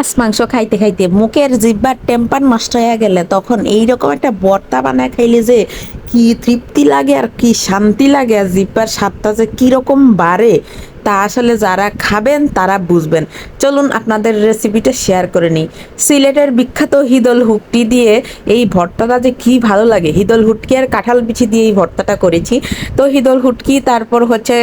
মাছ, মাংস খাইতে খাইতে মুখের জিব্বার টেম্পার নষ্ট হয়ে গেলে তখন এইরকম একটা বর্তা বানায় খাইলে যে কি তৃপ্তি লাগে আর কি শান্তি লাগে, আর জিব্বার স্বাদটা যে কীরকম বাড়ে। তা আসলে যারা খাবেন, তারা বুঝবেন। চলুন আপনাদের রেসিপিটা শেয়ার করে নিই। সিলেটের বিখ্যাত হিদল হুকটি দিয়ে এই ভর্তাটা যে কি ভালো লাগে। হিদল হুটকি আর কাঁঠাল বিচি দিয়ে এই ভর্তাটা করেছি। তো হিদল হুটকি, তারপর হচ্ছে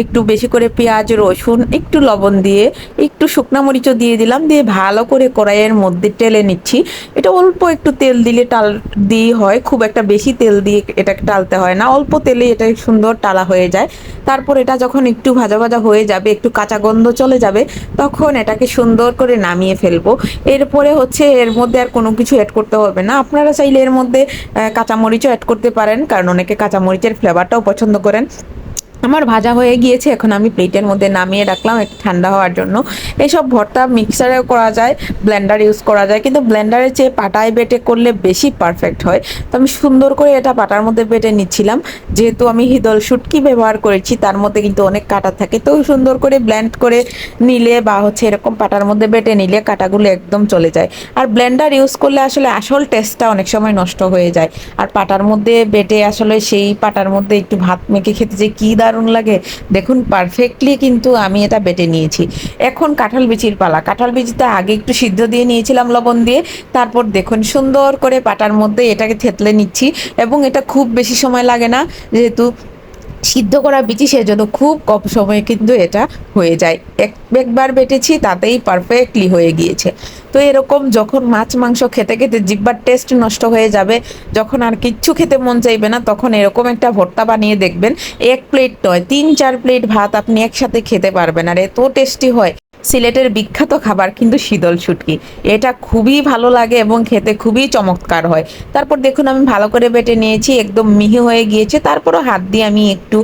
একটু বেশি করে পেঁয়াজ, রসুন, একটু লবণ দিয়ে একটু শুকনা মরিচও দিয়ে দিলাম। দিয়ে ভালো করে কড়াইয়ের মধ্যে টেলে নিচ্ছি। এটা অল্প একটু তেল দিলে টাল দিয়ে হয়। খুব একটা বেশি তেল দিয়ে এটাকে টালতে হয় না। অল্প তেলে এটা সুন্দর টালা হয়ে যায়। তারপর এটা যখন একটু ভাজা ভাজা হয়ে যাবে, একটু কাঁচা গন্ধ চলে যাবে, তখন এটাকে সুন্দর করে নামিয়ে ফেলব। এরপরে হচ্ছে এর মধ্যে আর কোনো কিছু অ্যাড করতে হবে না। আপনারা চাইলে এর মধ্যে কাঁচামরিচও অ্যাড করতে পারেন, কারণ অনেকে কাঁচামরিচের ফ্লেভারটাও পছন্দ করেন। আমার ভাজা হয়ে গিয়েছে, এখন আমি প্লেটের মধ্যে নামিয়ে রাখলাম, একটু ঠান্ডা হওয়ার জন্য। এইসব ভর্তা মিক্সারেও করা যায় ব্লেন্ডার ইউজ করা যায়, কিন্তু ব্লেন্ডারের চেয়ে পাটায় বেটে করলে বেশি পারফেক্ট হয়। তো আমি সুন্দর করে এটা পাটার মধ্যে বেটে নিচ্ছিলাম। যেহেতু আমি হিদল শুটকি ব্যবহার করেছি, তার মধ্যে কিন্তু অনেক কাটা থাকে। তো সুন্দর করে ব্লেন্ড করে নিলে বা হচ্ছে এরকম পাটার মধ্যে বেটে নিলে কাটাগুলো একদম চলে যায়। আর ব্লেন্ডার ইউজ করলে আসলে আসল টেস্টটা অনেক সময় নষ্ট হয়ে যায়। আর পাটার মধ্যে বেটে আসলে সেই পাটার মধ্যে একটু ভাত মেখে খেতে যে কী দারুণ লাগে। দেখুন পারফেক্টলি কিন্তু আমি এটা বেটে নিয়েছি। এখন কাঁঠাল বিচির পালা। কাঁঠাল বিচিটা আগে একটু সিদ্ধ দিয়ে নিয়েছিলাম লবণ দিয়ে। তারপর দেখুন, সুন্দর করে পাটার মধ্যে এটাকে থেতলে নিচ্ছি। এবং এটা খুব বেশি সময় লাগে না, যেহেতু সিদ্ধ করা বিচি সেজন্য খুব কম সময়ে কিন্তু এটা হয়ে যায়। এক, একবার বেটেছি তাতেই পারফেক্টলি হয়ে গিয়েছে। তো এরকম যখন মাছ, মাংস খেতে খেতে জিব্বার টেস্ট নষ্ট হয়ে যাবে, যখন আর কিচ্ছু খেতে মন চাইবে না, তখন এরকম একটা ভর্তা বানিয়ে দেখবেন, এক প্লেট নয়, তিন, চার প্লেট ভাত আপনি একসাথে খেতে পারবেন আর এত টেস্টি হয়। সিলেটের বিখ্যাত খাবার কিন্তু শীতল শুটকি। এটা খুবই ভালো লাগে এবং খেতে খুবই চমৎকার হয়। তারপর দেখুন, আমি ভালো করে বেটে নিয়েছি, একদম মিহি হয়ে গিয়েছে। তারপরও হাত দিয়ে আমি একটু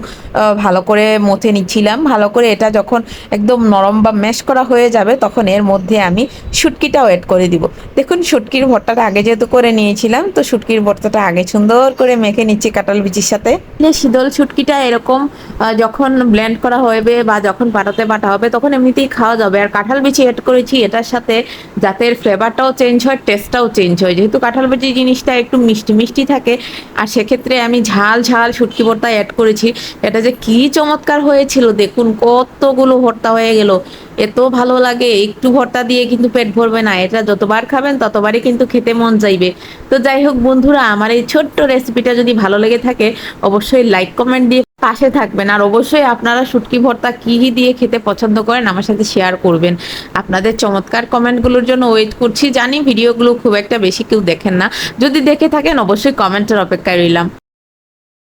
ভালো করে মথে নিচ্ছিলাম। ভালো করে এটা যখন একদম নরম বা ম্যাশ করা হয়ে যাবে, তখন এর মধ্যে আমি শুটকিটাও অ্যাড করে দিব। দেখুন, শুটকির ভর্তাটা আগে যেহেতু করে নিয়েছিলাম, তো শুটকির ভর্তাটা আগে সুন্দর করে মেখে নিচ্ছি কাঁঠাল বিচির সাথে। শীতল শুটকিটা এরকম যখন ব্লেন্ড করা হবে বা যখন পাটাতে বাটা হবে, তখন এমনিতেই খাওয়া যাবে। আর কাঁঠাল বিচি অ্যাড করেছি, এটার সাথে যাতে ফ্লেভারটাও চেঞ্জ হয় টেস্টটাও চেঞ্জ হয়। যেহেতু কাঁঠাল বিচি জিনিসটা একটু মিষ্টি মিষ্টি থাকে, আর সেক্ষেত্রে আমি ঝাল ঝাল শুটকি ভর্তা অ্যাড করেছি। এটা যে কি চমৎকার হয়েছিল, দেখুন কতগুলো ভর্তা হয়ে গেল। এত ভালো লাগে, একটু ভর্তা দিয়ে কিন্তু পেট ভরবে না। এটা যতবার খাবেন, ততবারই কিন্তু খেতে মন চাইবে। তো যাই হোক বন্ধুরা, আমার এই ছোট্ট রেসিপিটা যদি ভালো লেগে থাকে, অবশ্যই লাইক কমেন্ট দিয়ে পাশে থাকবেন। আর অবশ্যই আপনারা শুটকি ভর্তা কি দিয়ে খেতে পছন্দ করেন, আমার সাথে শেয়ার করবেন। আপনাদের চমৎকার কমেন্টগুলোর জন্য ওয়েট করছি। জানি ভিডিওগুলো খুব একটা বেশি কেউ দেখেন না। যদি দেখে থাকেন, অবশ্যই কমেন্টের অপেক্ষায় রইলাম।